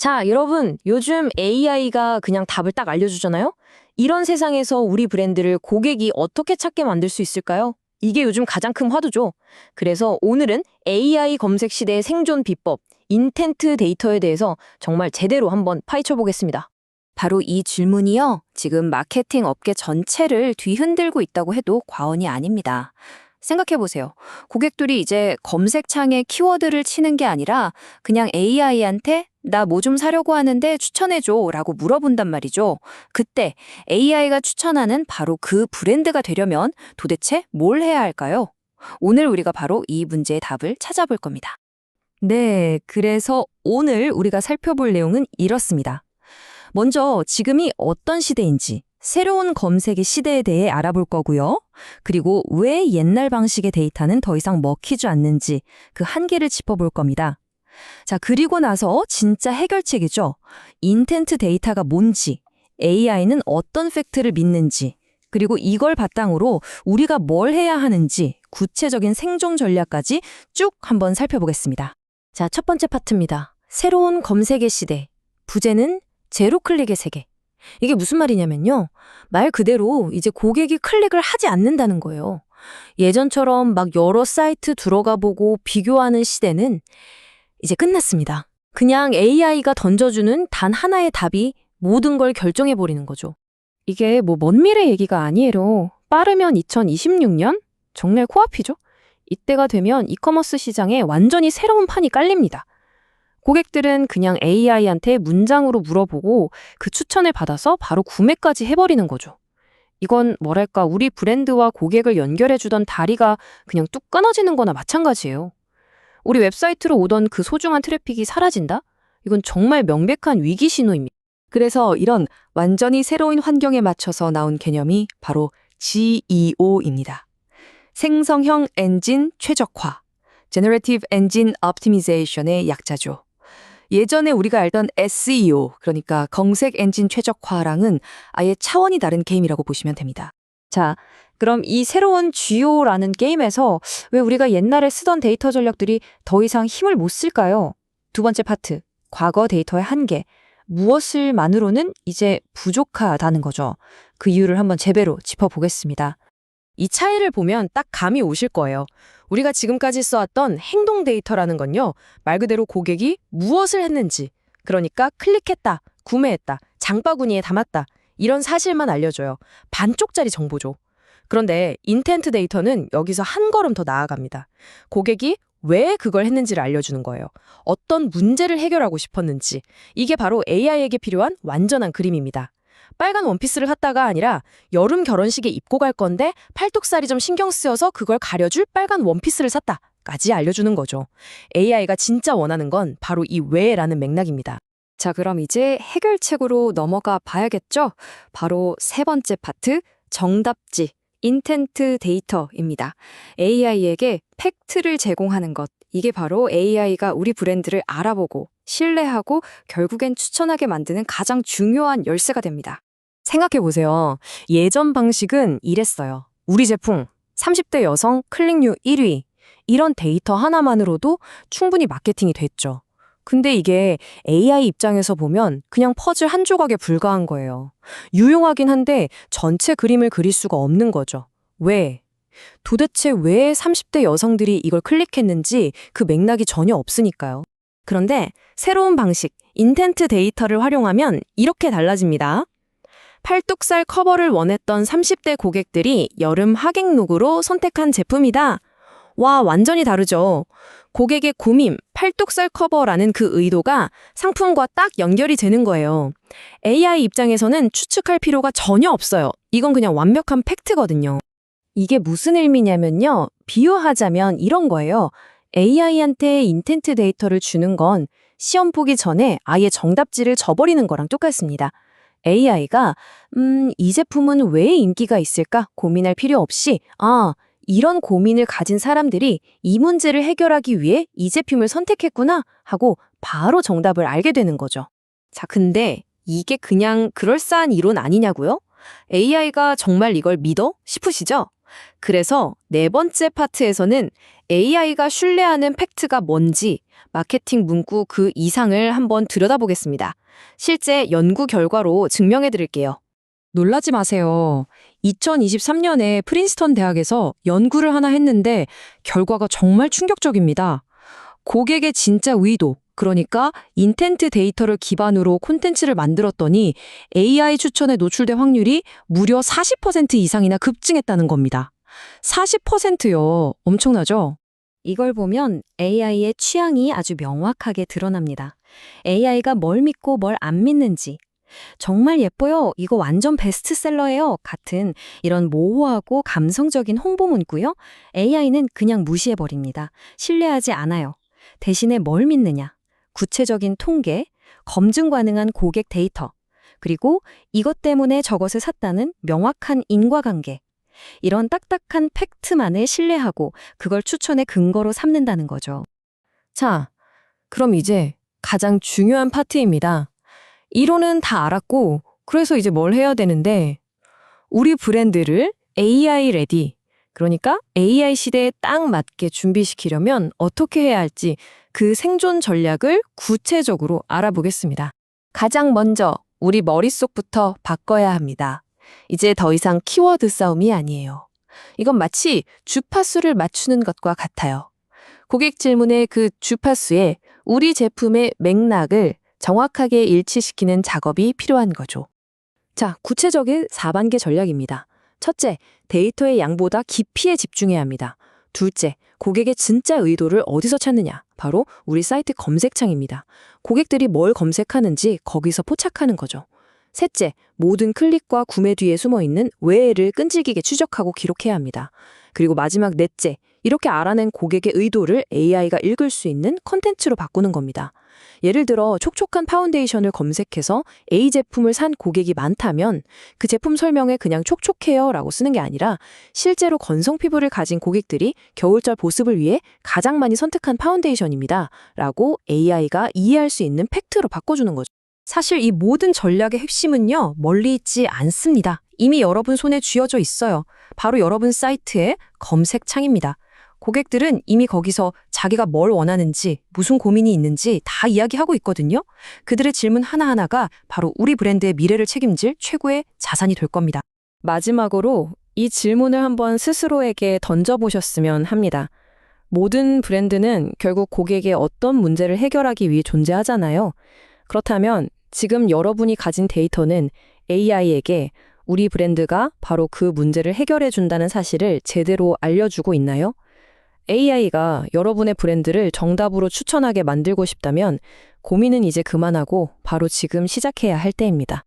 자, 여러분, 요즘 AI가 그냥 답을 딱 알려주잖아요? 이런 세상에서 우리 브랜드를 고객이 어떻게 찾게 만들 수 있을까요? 이게 요즘 가장 큰 화두죠. 그래서 오늘은 AI 검색 시대의 생존 비법, 인텐트 데이터에 대해서 정말 제대로 한번 파헤쳐 보겠습니다. 바로 이 질문이요. 지금 마케팅 업계 전체를 뒤흔들고 있다고 해도 과언이 아닙니다. 생각해 보세요. 고객들이 이제 검색창에 키워드를 치는 게 아니라 그냥 AI한테 나 뭐 좀 사려고 하는데 추천해줘 라고 물어본단 말이죠. 그때 AI가 추천하는 바로 그 브랜드가 되려면 도대체 뭘 해야 할까요? 오늘 우리가 바로 이 문제의 답을 찾아볼 겁니다. 네, 그래서 오늘 우리가 살펴볼 내용은 이렇습니다. 먼저 지금이 어떤 시대인지, 새로운 검색의 시대에 대해 알아볼 거고요. 그리고 왜 옛날 방식의 데이터는 더 이상 먹히지 않는지 그 한계를 짚어볼 겁니다. 자, 그리고 나서 진짜 해결책이죠. 인텐트 데이터가 뭔지, AI는 어떤 팩트를 믿는지, 그리고 이걸 바탕으로 우리가 뭘 해야 하는지 구체적인 생존 전략까지 쭉 한번 살펴보겠습니다. 자, 첫 번째 파트입니다. 새로운 검색의 시대. 부제는 제로 클릭의 세계. 이게 무슨 말이냐면요. 말 그대로 이제 고객이 클릭을 하지 않는다는 거예요. 예전처럼 막 여러 사이트 들어가 보고 비교하는 시대는 이제 끝났습니다. 그냥 AI가 던져주는 단 하나의 답이 모든 걸 결정해버리는 거죠. 이게 뭐 먼 미래 얘기가 아니에요. 빠르면 2026년? 정말 코앞이죠? 이때가 되면 이커머스 시장에 완전히 새로운 판이 깔립니다. 고객들은 그냥 AI한테 문장으로 물어보고 그 추천을 받아서 바로 구매까지 해버리는 거죠. 이건 뭐랄까 우리 브랜드와 고객을 연결해주던 다리가 그냥 뚝 끊어지는 거나 마찬가지예요. 우리 웹사이트로 오던 그 소중한 트래픽이 사라진다? 이건 정말 명백한 위기 신호입니다. 그래서 이런 완전히 새로운 환경에 맞춰서 나온 개념이 바로 GEO입니다. 생성형 엔진 최적화, Generative Engine Optimization의 약자죠. 예전에 우리가 알던 SEO, 그러니까 검색 엔진 최적화랑은 아예 차원이 다른 게임이라고 보시면 됩니다. 자, 그럼 이 새로운 GO라는 게임에서 왜 우리가 옛날에 쓰던 데이터 전략들이 더 이상 힘을 못 쓸까요? 두 번째 파트, 과거 데이터의 한계. 무엇을 만으로는 이제 부족하다는 거죠. 그 이유를 한번 제대로 짚어보겠습니다. 이 차이를 보면 딱 감이 오실 거예요. 우리가 지금까지 써왔던 행동 데이터라는 건요, 말 그대로 고객이 무엇을 했는지, 그러니까 클릭했다, 구매했다, 장바구니에 담았다, 이런 사실만 알려줘요. 반쪽짜리 정보죠. 그런데 인텐트 데이터는 여기서 한 걸음 더 나아갑니다. 고객이 왜 그걸 했는지를 알려주는 거예요. 어떤 문제를 해결하고 싶었는지. 이게 바로 AI에게 필요한 완전한 그림입니다. 빨간 원피스를 샀다가 아니라 여름 결혼식에 입고 갈 건데 팔뚝살이 좀 신경 쓰여서 그걸 가려줄 빨간 원피스를 샀다까지 알려주는 거죠. AI가 진짜 원하는 건 바로 이 왜라는 맥락입니다. 자, 그럼 이제 해결책으로 넘어가 봐야겠죠? 바로 세 번째 파트, 정답지, 인텐트 데이터입니다. AI에게 팩트를 제공하는 것. 이게 바로 AI가 우리 브랜드를 알아보고 신뢰하고 결국엔 추천하게 만드는 가장 중요한 열쇠가 됩니다. 생각해 보세요. 예전 방식은 이랬어요. 우리 제품 30대 여성 클릭률 1위. 이런 데이터 하나만으로도 충분히 마케팅이 됐죠. 근데 이게 AI 입장에서 보면 그냥 퍼즐 한 조각에 불과한 거예요. 유용하긴 한데 전체 그림을 그릴 수가 없는 거죠. 왜? 도대체 왜 30대 여성들이 이걸 클릭했는지 그 맥락이 전혀 없으니까요. 그런데 새로운 방식, 인텐트 데이터를 활용하면 이렇게 달라집니다. 팔뚝살 커버를 원했던 30대 고객들이 여름 하객룩으로 선택한 제품이다. 와, 완전히 다르죠. 고객의 고민, 팔뚝살 커버라는 그 의도가 상품과 딱 연결이 되는 거예요. AI 입장에서는 추측할 필요가 전혀 없어요. 이건 그냥 완벽한 팩트거든요. 이게 무슨 의미냐면요. 비유하자면 이런 거예요. AI한테 인텐트 데이터를 주는 건 시험 보기 전에 아예 정답지를 줘버리는 거랑 똑같습니다. AI가 음, 이 제품은 왜 인기가 있을까 고민할 필요 없이 아, 이런 고민을 가진 사람들이 이 문제를 해결하기 위해 이 제품을 선택했구나 하고 바로 정답을 알게 되는 거죠. 자, 근데 이게 그냥 그럴싸한 이론 아니냐고요? AI가 정말 이걸 믿어? 싶으시죠? 그래서 네 번째 파트에서는 AI가 신뢰하는 팩트가 뭔지, 마케팅 문구 그 이상을 한번 들여다보겠습니다. 실제 연구 결과로 증명해 드릴게요. 놀라지 마세요. 2023년에 프린스턴 대학에서 연구를 하나 했는데 결과가 정말 충격적입니다. 고객의 진짜 의도, 그러니까 인텐트 데이터를 기반으로 콘텐츠를 만들었더니 AI 추천에 노출될 확률이 무려 40% 이상이나 급증했다는 겁니다. 40%요. 엄청나죠? 이걸 보면 AI의 취향이 아주 명확하게 드러납니다. AI가 뭘 믿고 뭘 안 믿는지. 정말 예뻐요. 이거 완전 베스트셀러예요. 같은 이런 모호하고 감성적인 홍보 문구요. AI는 그냥 무시해버립니다. 신뢰하지 않아요. 대신에 뭘 믿느냐? 구체적인 통계, 검증 가능한 고객 데이터, 그리고 이것 때문에 저것을 샀다는 명확한 인과관계. 이런 딱딱한 팩트만을 신뢰하고 그걸 추천의 근거로 삼는다는 거죠. 자, 그럼 이제 가장 중요한 파트입니다. 이론은 다 알았고, 그래서 이제 뭘 해야 되는데, 우리 브랜드를 AI 레디, 그러니까 AI 시대에 딱 맞게 준비시키려면 어떻게 해야 할지 그 생존 전략을 구체적으로 알아보겠습니다. 가장 먼저 우리 머릿속부터 바꿔야 합니다. 이제 더 이상 키워드 싸움이 아니에요. 이건 마치 주파수를 맞추는 것과 같아요. 고객 질문의 그 주파수에 우리 제품의 맥락을 정확하게 일치시키는 작업이 필요한 거죠. 자, 구체적인 4단계 전략입니다. 첫째, 데이터의 양보다 깊이에 집중해야 합니다. 둘째, 고객의 진짜 의도를 어디서 찾느냐? 바로 우리 사이트 검색창입니다. 고객들이 뭘 검색하는지 거기서 포착하는 거죠. 셋째, 모든 클릭과 구매 뒤에 숨어 있는 왜를 끈질기게 추적하고 기록해야 합니다. 그리고 마지막 넷째, 이렇게 알아낸 고객의 의도를 AI가 읽을 수 있는 컨텐츠로 바꾸는 겁니다. 예를 들어 촉촉한 파운데이션을 검색해서 A 제품을 산 고객이 많다면 그 제품 설명에 그냥 촉촉해요 라고 쓰는 게 아니라 실제로 건성 피부를 가진 고객들이 겨울철 보습을 위해 가장 많이 선택한 파운데이션입니다 라고 AI가 이해할 수 있는 팩트로 바꿔주는 거죠. 사실 이 모든 전략의 핵심은요, 멀리 있지 않습니다. 이미 여러분 손에 쥐어져 있어요. 바로 여러분 사이트의 검색창입니다. 고객들은 이미 거기서 자기가 뭘 원하는지, 무슨 고민이 있는지 다 이야기하고 있거든요. 그들의 질문 하나하나가 바로 우리 브랜드의 미래를 책임질 최고의 자산이 될 겁니다. 마지막으로 이 질문을 한번 스스로에게 던져보셨으면 합니다. 모든 브랜드는 결국 고객의 어떤 문제를 해결하기 위해 존재하잖아요. 그렇다면 지금 여러분이 가진 데이터는 AI에게 우리 브랜드가 바로 그 문제를 해결해 준다는 사실을 제대로 알려주고 있나요? AI가 여러분의 브랜드를 정답으로 추천하게 만들고 싶다면 고민은 이제 그만하고 바로 지금 시작해야 할 때입니다.